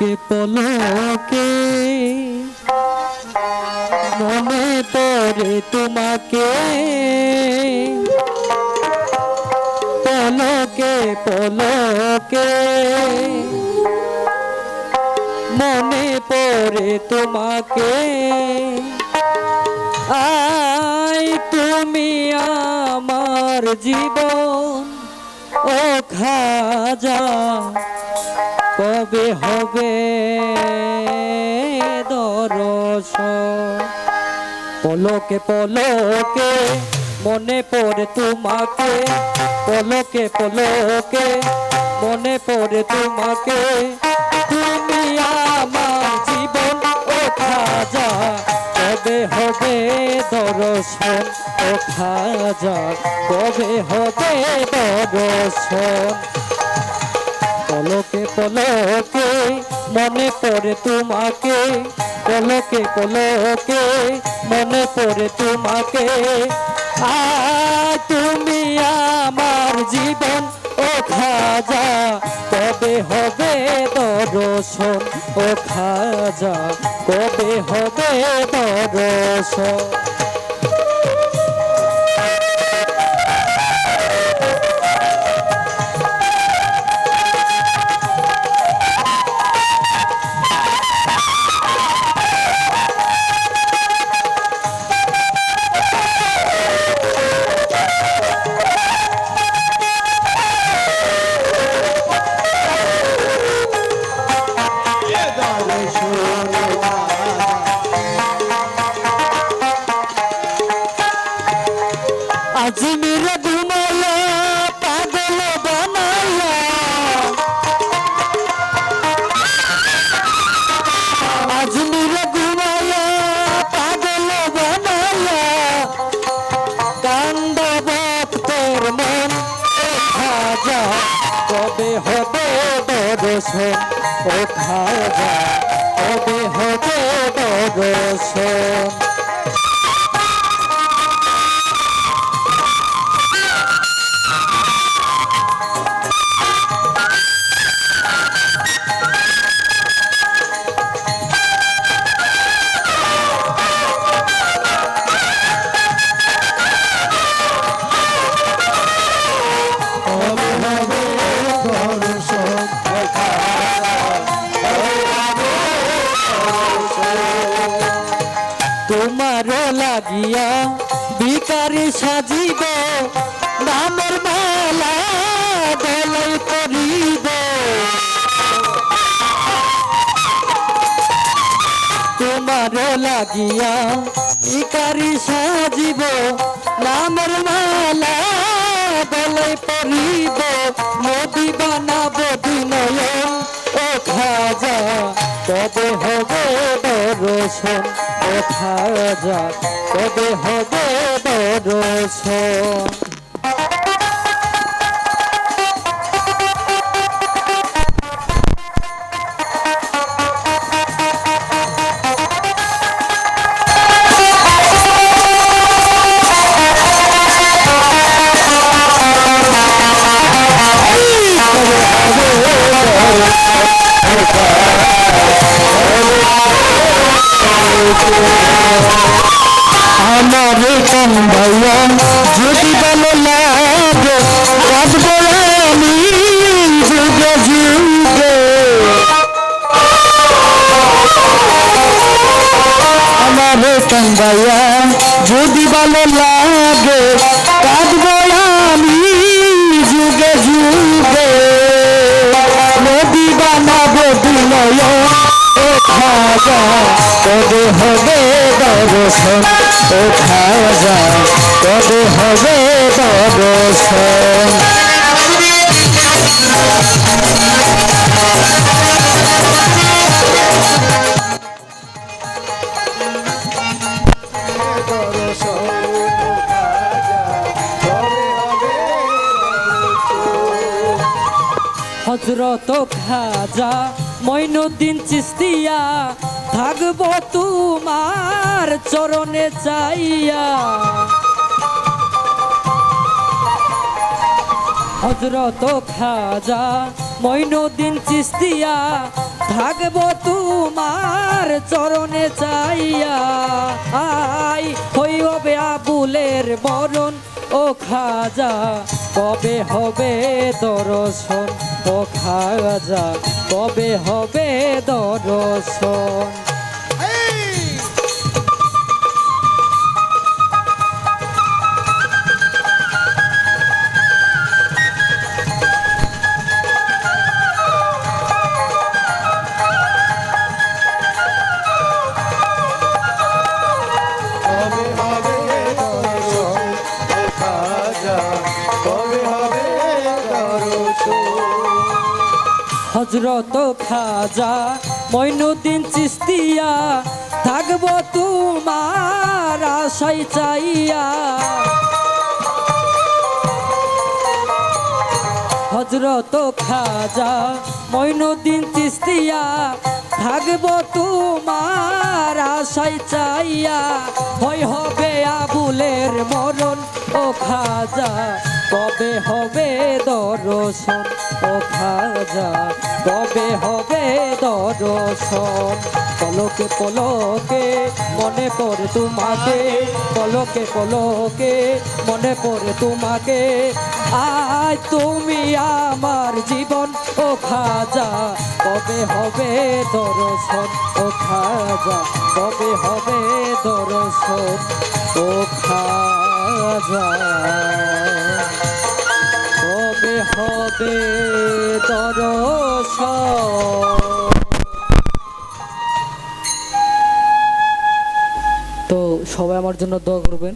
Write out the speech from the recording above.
পলকে পলকে। মনে পড়ে তোমাকে। পলকে পলকে। মনে পড়ে তোমাকে। আই তুমি আমার জীবন, ও খাজা। কবে হবে দরস? পলকে পলকে, মনে পড়ে তোমাকে। পলকে পলকে, মনে পড়ে তোমাকে। তুমি আমার জীবন ও খাজা কবে হবে দর্শন ও খাজা কবে হবে দর্শন পলকে পলকে মনে পড়ে তোমাকে। কলকে পলকে মনে পড়ে তোমাকে। আ তুমি আমার জীবন ও খাজা। কবে হবে দর্শন? ও খাজা, কবে হবে দর্শন? দর্শন ও খাজা কবে হবে লাগিয়া বিকারি সাজিব নামের মালা করিব। তোমার লাগিয়া বিকারি সাজিব নামের মালা গলাই পরিব নদী বানাব বিনয়ন ও খাজা কবে হবে দর্শন কোথায় যা কবে হবে দর্শন আমার কান্দাইয়া যদি ভালো লাগে কাঁদবো আমি যুগে যুগে। আমার কান্দাইয়া যদি ভালো লাগে কাঁদবো আমি যুগে যুগে। নদী বানাবো বিনয় খাজা কবে হবে দর্শন ও খাজা কবে হবে দর্শন হজরত খাজা মইনুদ্দিন চিস্তিয়া, থাকব তোমার চরণে চাইয়া। হজরত খাজা মইনুদ্দিন চিস্তিয়া, থাকব তোমার চরণে চাইয়া। আই হইবে আবুলের মরণ ও খাজা কবে হবে দর্শন? ও খাজা কবে হবে দর্শন? হজরত খাজা মইনুদ্দিন চিস্তিয়া থাকব তোমার আশাই চাইয়া। হজরত খাজা মইনুদ্দিন চিস্তিয়া, থাকব তোমার আশাই চাইয়া। হই হবে আবুলের মরণ, ও খাজা। কবে হবে দর্শন, ও খাজা? কবে হবে দর্শন? পলকে পলকে মনে পড়ে তোমাকে, পলকে পলকে মনে পড়ে তোমাকে। আয় তুমি আমার জীবন, ও খাজা। কবে হবে দর্শন ও খাজা? কবে হবে দর্শন ও খাজা? কবে হবে দর্শন তো সবাই আমার জন্য দোয়া করবেন।